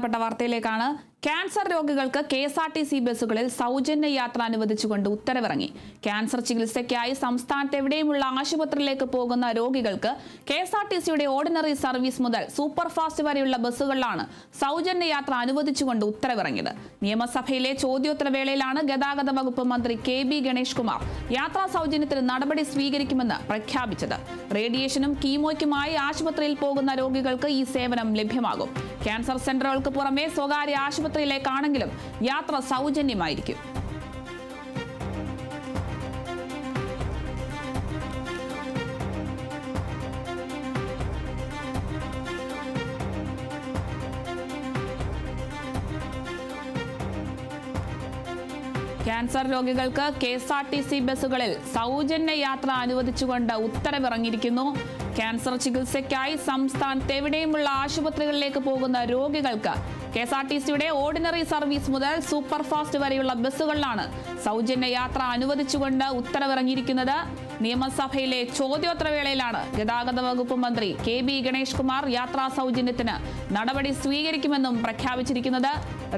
പ്പെട്ട വാർത്തയിലേക്കാണ് ക്യാൻസർ രോഗികൾക്ക് K S R T C ബസ്സുകളിൽ സൗജന്യ യാത്ര അനുവദിച്ചുകൊണ്ട് ഉത്തരവിറങ്ങി. ക്യാൻസർ ചികിത്സയ്ക്കായി സംസ്ഥാനത്ത് എവിടെയുമുള്ള ആശുപത്രിയിലേക്ക് പോകുന്ന രോഗികൾക്ക് കെ എസ് ആർ ടി സിയുടെ ഓർഡിനറി സർവീസ് മുതൽ സൂപ്പർഫാസ്റ്റ് വരെയുള്ള ബസ്സുകളിലാണ് സൗജന്യ യാത്ര അനുവദിച്ചുകൊണ്ട് ഉത്തരവിറങ്ങിയത്. നിയമസഭയിലെ ചോദ്യോത്തരവേളയിലാണ് ഗതാഗത വകുപ്പ് മന്ത്രി കെ ബി ഗണേഷ് കുമാർ യാത്രാ സൗജന്യത്തിന് നടപടി സ്വീകരിക്കുമെന്ന് പ്രഖ്യാപിച്ചത്. റേഡിയേഷനും കീമോയ്ക്കുമായി ആശുപത്രിയിൽ പോകുന്ന രോഗികൾക്ക് ഈ സേവനം ലഭ്യമാകും. ക്യാൻസർ സെന്ററുകൾക്ക് പുറമെ സ്വകാര്യ ആശുപത്രിയിലേക്കാണെങ്കിലും യാത്ര സൗജന്യമായിരിക്കും. ക്യാൻസർ രോഗികൾക്ക് K S R T C ബസ്സുകളിൽ സൗജന്യ യാത്ര അനുവദിച്ചുകൊണ്ട് ഉത്തരവിറങ്ങിയിരിക്കുന്നു. ക്യാൻസർ ചികിത്സയ്ക്കായി സംസ്ഥാനത്തെവിടെയുമുള്ള ആശുപത്രികളിലേക്ക് പോകുന്ന രോഗികൾക്ക് കെ എസ് ആർ ടി സിയുടെ ഓർഡിനറി സർവീസ് മുതൽ സൂപ്പർ ഫാസ്റ്റ് വരെയുള്ള ബസ്സുകളിലാണ് സൗജന്യ യാത്ര അനുവദിച്ചുകൊണ്ട് ഉത്തരവിറങ്ങിയിരിക്കുന്നത്. നിയമസഭയിലെ ചോദ്യോത്തരവേളയിലാണ് ഗതാഗത വകുപ്പ് മന്ത്രി കെ ബി ഗണേഷ് കുമാർ യാത്രാ സൗജന്യത്തിന് നടപടി സ്വീകരിക്കുമെന്നും പ്രഖ്യാപിച്ചിരിക്കുന്നത്.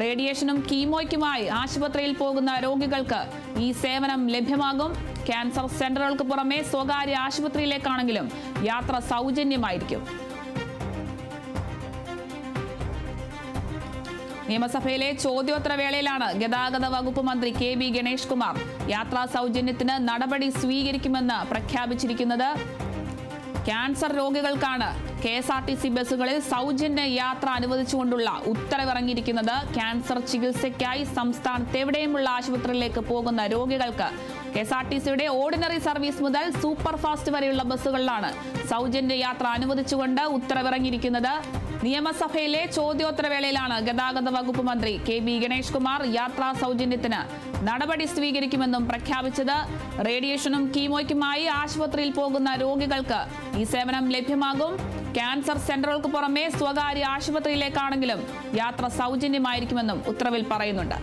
റേഡിയേഷനും കീമോയ്ക്കുമായി ആശുപത്രിയിൽ പോകുന്ന രോഗികൾക്ക് ഈ സേവനം ലഭ്യമാകും. ക്യാൻസർ സെന്ററുകൾക്ക് പുറമെ സ്വകാര്യ ആശുപത്രിയിലേക്കാണെങ്കിലും യാത്ര സൗജന്യമായിരിക്കും. നിയമസഭയിലെ ചോദ്യോത്തരവേളയിലാണ് ഗതാഗത വകുപ്പ് മന്ത്രി കെ ബി ഗണേഷ് കുമാർ. യാത്രാ സൗജന്യത്തിന് നടപടി സ്വീകരിക്കുമെന്ന് പ്രഖ്യാപിച്ചിരിക്കുന്നത് cancer രോഗികൾക്കാണ്. K S R T C ബസ്സുകളിൽ സൗജന്യ യാത്ര അനുവദിച്ചുകൊണ്ടുള്ള ഉത്തരവിറങ്ങിയിരിക്കുന്നത്. ക്യാൻസർ ചികിത്സയ്ക്കായി സംസ്ഥാനത്തെവിടെയുമുള്ള ആശുപത്രിയിലേക്ക് പോകുന്ന രോഗികൾക്ക് കെ എസ് ആർ ടി സിയുടെ ഓർഡിനറി സർവീസ് മുതൽ സൂപ്പർ ഫാസ്റ്റ് വരെയുള്ള ബസ്സുകളിലാണ് സൗജന്യ യാത്ര അനുവദിച്ചുകൊണ്ട് ഉത്തരവിറങ്ങിയിരിക്കുന്നത്. നിയമസഭയിലെ ചോദ്യോത്തരവേളയിലാണ് ഗതാഗത വകുപ്പ് മന്ത്രി കെ ബി ഗണേഷ് കുമാർ യാത്രാ സൗജന്യത്തിന് നടപടി സ്വീകരിക്കുമെന്നും പ്രഖ്യാപിച്ചത്. റേഡിയേഷനും കീമോയ്ക്കുമായി ആശുപത്രിയിൽ പോകുന്ന രോഗികൾക്ക് ഈ സേവനം ലഭ്യമാകും. ക്യാൻസർ സെന്ററുകൾക്ക് പുറമെ സ്വകാര്യ ആശുപത്രിയിലേക്കാണെങ്കിലും യാത്ര സൗജന്യമായിരിക്കുമെന്നും ഉത്തരവിൽ പറയുന്നുണ്ട്.